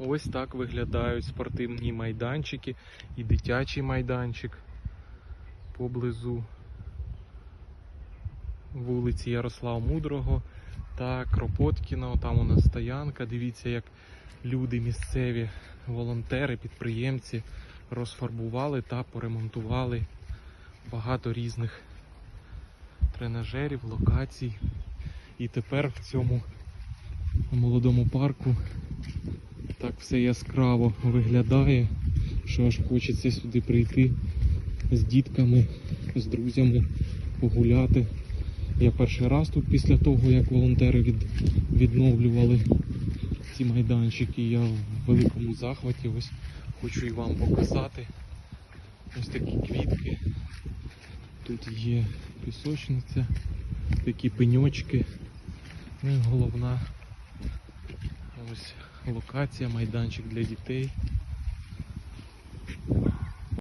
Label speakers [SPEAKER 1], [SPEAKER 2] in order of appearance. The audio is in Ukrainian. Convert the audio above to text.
[SPEAKER 1] Ось так виглядають спортивні майданчики і дитячий майданчик поблизу вулиці Ярослава Мудрого та Кропоткіна. Там у нас стоянка. Дивіться, як люди місцеві, волонтери, підприємці розфарбували та поремонтували багато різних тренажерів, локацій. І тепер в цьому молодому парку так все яскраво виглядає, що аж хочеться сюди прийти з дітками, з друзями погуляти. Я перший раз тут після того, як волонтери від, відновлювали ці майданчики. Я в великому захваті. Ось хочу і вам показати. Ось такі квітки. Тут є пісочниця, такі пеньочки. Ну і головна ось локація, майданчик для дітей.